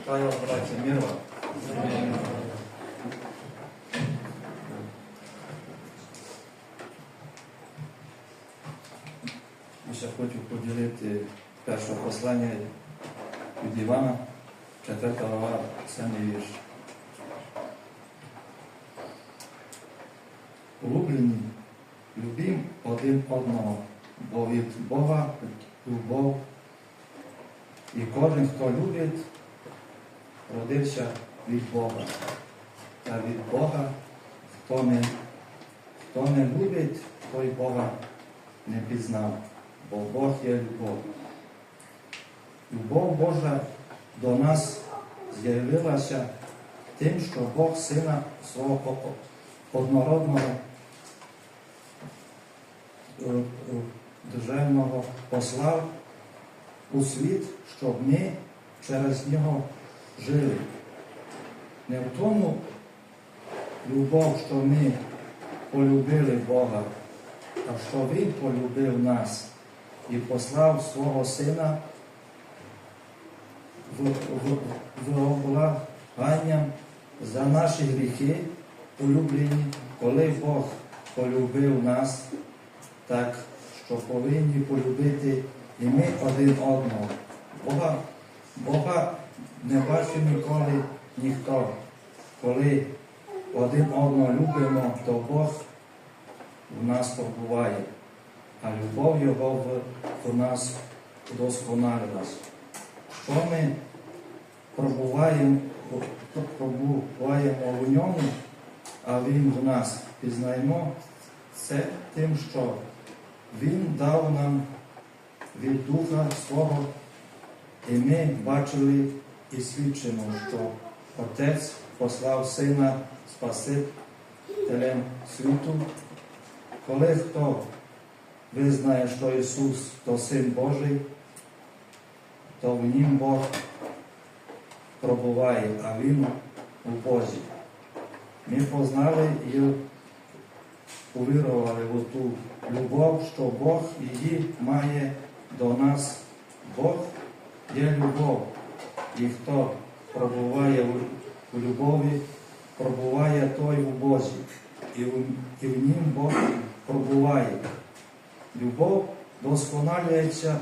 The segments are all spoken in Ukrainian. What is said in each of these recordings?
Вітаю вас, браті, мир вам. Ще хочу поділити перше послання від Івана, 4 глава, 7 вірш. Улюблені, любім один одного, бо від Бога любов. І кожен, хто любить, родився від Бога. А від Бога, хто не, хто не любить, той Бога не пізнав, бо Бог є любов. Любов Божа до нас з'явилася тим, що Бог Сина свого однородного е, е, державного послав у світ, щоб ми через нього жили. Не в тому любов, що ми полюбили Бога, а що Він полюбив нас і послав свого Сина в, в, в облагання за наші гріхи улюблені, коли Бог полюбив нас, так що повинні полюбити і ми один одного. Бога, Бога не бачив ніколи ніхто. Коли один одного любимо, то Бог в нас побуває, а любов Його в, нас вдосконалилась. Що ми пробуваємо, пробуваємо в ньому, а Він в нас пізнаємо це тим, що Він дав нам від Духа Свого, і ми бачили і свідчимо, що Отець послав Сина Спасителем світу. Коли хто визнає, що Ісус то Син Божий, то в нім Бог пробуває, а Він у Бозі. Ми познали і увірували в ту любов, що Бог її має до нас. Бог є любов, і хто пробуває у любові, пробуває той у Бозі, і в, і в нім Бог пробуває. Любов досконалюється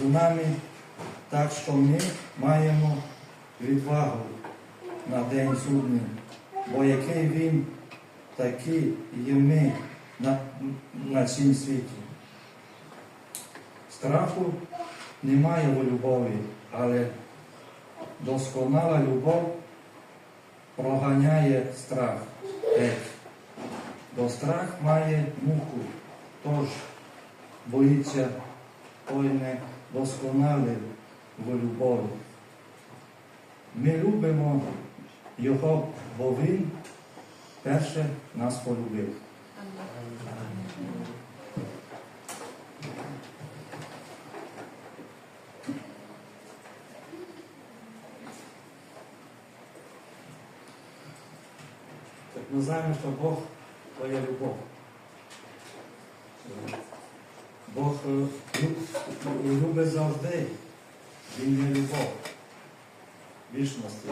з нами так, що ми маємо відвагу на день судний, бо який він, такий і ми на, на цім світі. Страху немає у любові, але досконала любов проганяє страх. геть. Бо страх має муку, тож боїться той не досконалий в любові. Ми любимо Його, бо Він перше нас полюбив. Ми знаємо, що Бог то є любов. Бог е, любить завжди. Він є любов. Вічності.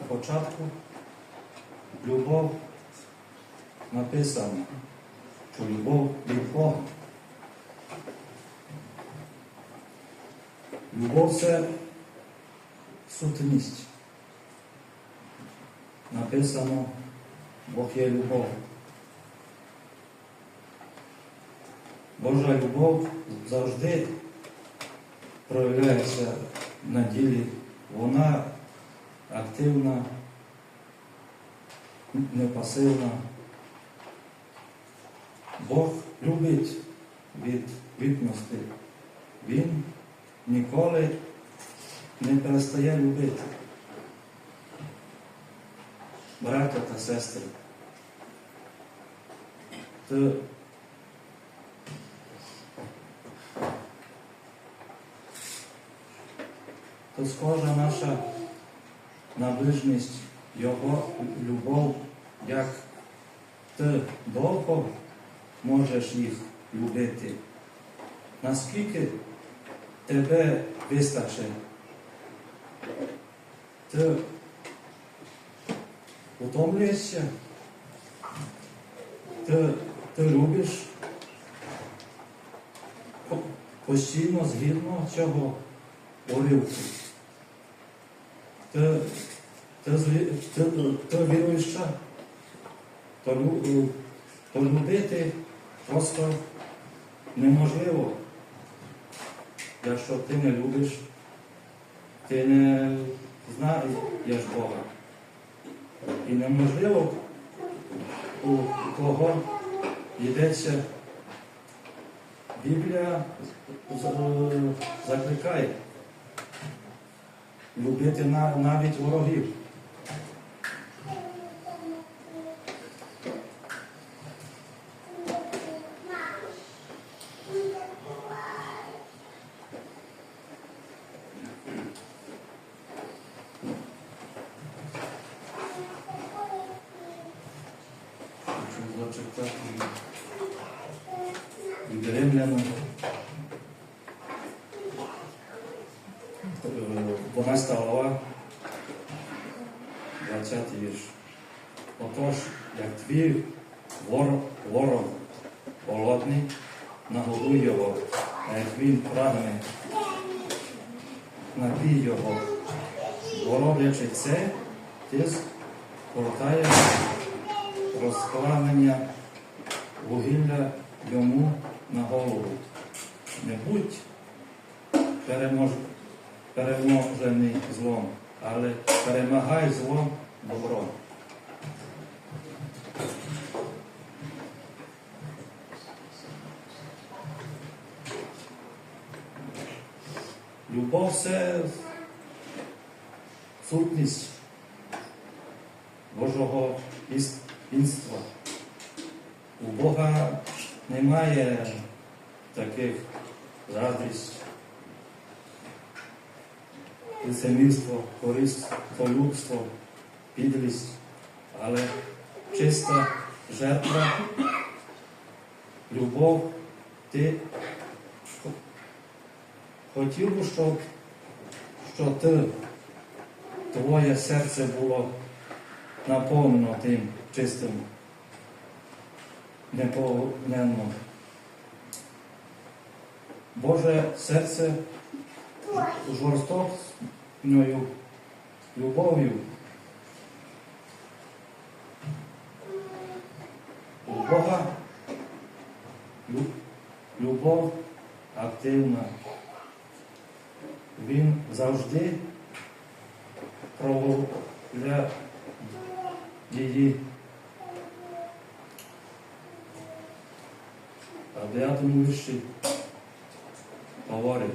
На початку любов написано, що любов від Бога. Любов це сутність. Написано, Бог є любов. Божа любов завжди проявляється на ділі. Вона активна, не пасивна. Бог любить від відності. Він ніколи не перестає любити. Браття та сестри. То то схожа наша наближність Його любов, як ти довго можеш їх любити. Наскільки тебе вистачить Ти утомлюєшся? Ти, ти любиш постійно згідно цього уривку. Ти, ти, ти, ти віруюча, то, то любити просто неможливо. Якщо ти не любиш, ти не знаєш Бога. І неможливо, у кого йдеться Біблія закликає любити навіть ворогів. Хочу зачитати від римлянам. Е, 12 глава, 20 вірш. Отож, як твій ворог, ворог голодний, нагодуй його, а як він прагне, напій його. Бо роблячи це, ти спортаєш розкладення вугілля йому на голову. Не будь перемож... переможений злом, але перемагай злом добром. Любов це сутність Божого іс- істства. У Бога немає таких заздрість, лицемірство, користолюбство, підлість, але чиста жертва, любов, ти хотів би, щоб, щоб ти, твоє серце було наповнено тим чистим неповненно. Боже серце жорстокою любов'ю. Бога любов активна. Він завжди проводить її. В дев'ятому вірші говорить,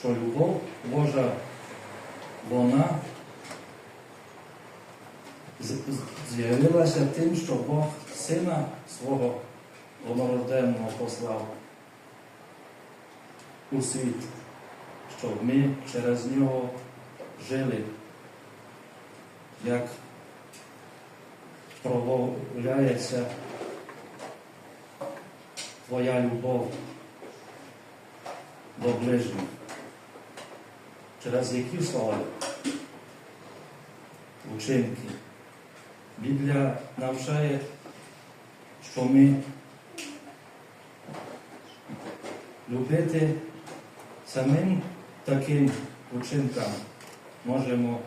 що любов Божа, вона з'явилася тим, що Бог Сина свого однороденного послав у світ, щоб ми через нього жили, як промовляється Твоя любов до ближніх. Через які слова? Учинки. Біблія навчає, що ми любити самим таким учинкам можемо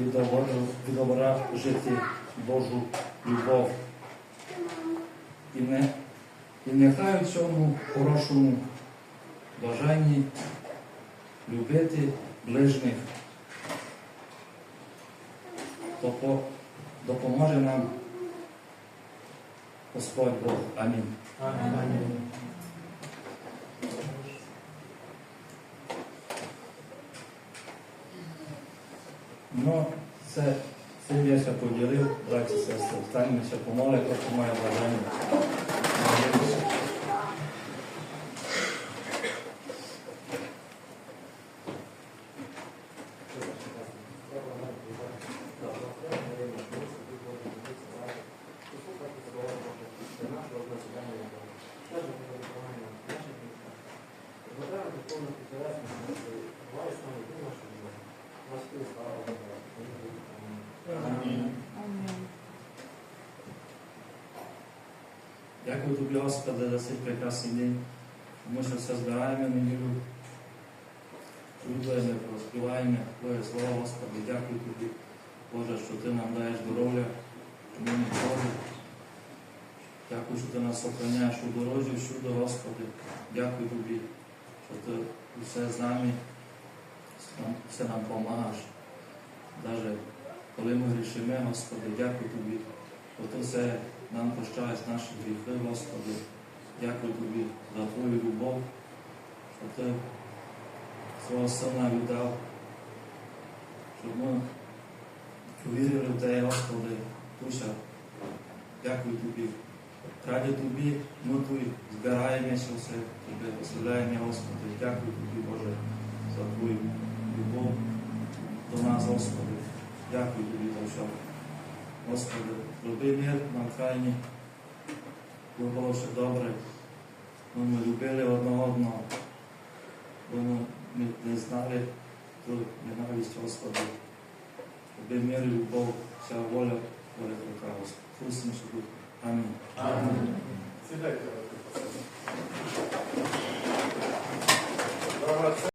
відобра- відображити Божу любов. І, не, і нехай у цьому хорошому бажанні любити ближніх допо- допоможе нам Господь Бог. Амінь. Ну, це цим я ще поділив, браті і сестри. Встанемося, помоли, хто має бажання. Дякую тобі, Господи, за цей прекрасний день. Ми що все збираємо неділю. Чудуємо, розпіваємо Твоє слово, Господи. Дякую тобі, Боже, що ти нам даєш здоров'я, ми не хворі. Дякую, що ти нас охороняєш у дорозі, всюди, Господи. Дякую тобі, що ти усе з нами, все нам допомагаєш. Навіть коли ми грішимо, Господи, дякую тобі, що ти все нам прощаєш наші гріхи, Господи. Дякую тобі за Твою любов, що ти свого сина віддав, щоб ми повірили в Тебе, Господи, Туся. Дякую тобі. Раді тобі ми тут збираємося все, тебе прославляємо, Господи. Дякую тобі, Боже, за Твою любов до нас, Господи. Дякую тобі за все. Господи, роби мир на крайні бо було все добре, бо ми любили одного одного, бо ми не знали ту ненависть Господа. Роби мир і любов, вся воля, воля рука Господа. Христос. Амінь. Амінь. Сідайте.